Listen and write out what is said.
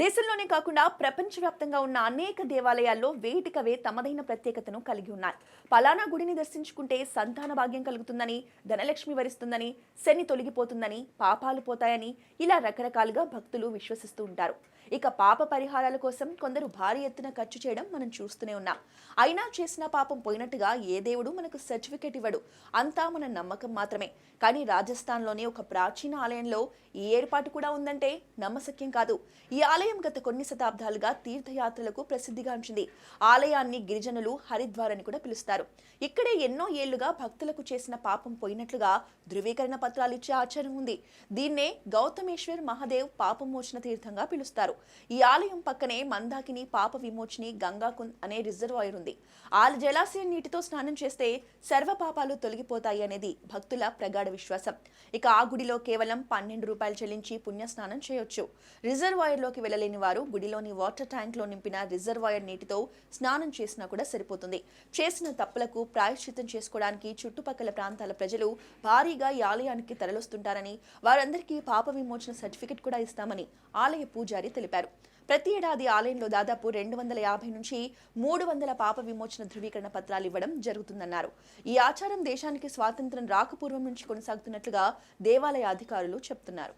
దేశంలోనే కాకుండా ప్రపంచవ్యాప్తంగా ఉన్న అనేక దేవాలయాల్లో వేటికవే తమదైన ప్రత్యేకతను కలిగి ఉన్నాయి. పలానా గుడిని దర్శించుకుంటే సంతాన భాగ్యం కలుగుతుందని ధనలక్ష్మి వరిస్తుందని శని తొలగిపోతుందని పాపాలు పోతాయని ఇలా రకరకాలుగా భక్తులు విశ్వసిస్తూ ఉంటారు. ఇక పాప పరిహారాల కోసం కొందరు భారీ ఎత్తున ఖర్చు చేయడం మనం చూస్తూనే ఉన్నాం. అయినా చేసిన పాపం పోయినట్టుగా ఏ దేవుడు మనకు సర్టిఫికేట్ ఇవ్వడు. అంతా మన నమ్మకం మాత్రమే. కానీ రాజస్థాన్లోని ఒక ప్రాచీన ఆలయంలో ఈ ఏర్పాటు కూడా ఉందంటే నమ్మశక్యం కాదు. ఈ ఆలయం గత కొన్ని శతాబ్దాలుగా తీర్థయాత్రలకు ప్రసిద్ధిగాంచింది ఆలయాన్ని గిరిజనులు హరిద్వార్ అని కూడా పిలుస్తారు. ఇక్కడే ఎన్నో ఏళ్ళుగా భక్తులకు చేసిన పాపం పోయినట్లుగా ధృవీకరణ పత్రాలు ఇచ్చే ఆచారం ఉంది. దీన్నే గౌతమేశ్వర్ మహాదేవ్ పాపమోచన తీర్థంగా పిలుస్తారు. ఈ ఆలయం పక్కనే మందాకిని పాప విమోచని గంగాకుంద్ అనే రిజర్వాయర్ ఉంది. ఆల జలాశయం నీటితో స్నానం చేస్తే సర్వ పాపాలు తొలగిపోతాయి అనేది భక్తుల ప్రగాఢ విశ్వాసం. ఇక ఆ గుడిలో కేవలం పన్నెండు రూపాయలు చెల్లించి పుణ్యస్నానం చేయొచ్చు. రిజర్వాయర్లోకి వెళ్ళలేని వారు గుడిలోని వాటర్ ట్యాంక్లో నింపిన రిజర్వాయర్ నీటితో స్నానం చేసినా కూడా సరిపోతుంది. చేసిన తప్పులకు ప్రాయశ్చిత్తం చేసుకోవడానికి చుట్టుపక్కల ప్రాంతాల ప్రజలు భారీగా ఈ ఆలయానికి తరలిస్తుంటారని వారందరికీ పాప విమోచన సర్టిఫికెట్ కూడా ఇస్తామని ఆలయ పూజారి తెలిపారు. ప్రతి ఏడాది ఆలయంలో దాదాపు రెండు వందల యాభై నుంచి మూడు వందల పాప విమోచన ధృవీకరణ పత్రాలు ఇవ్వడం జరుగుతుందన్నారు. ఈ ఆచారం దేశానికి స్వాతంత్రం రాకపూర్వం నుంచి కొనసాగుతున్నట్లుగా దేవాలయ అధికారులు చెప్తున్నారు.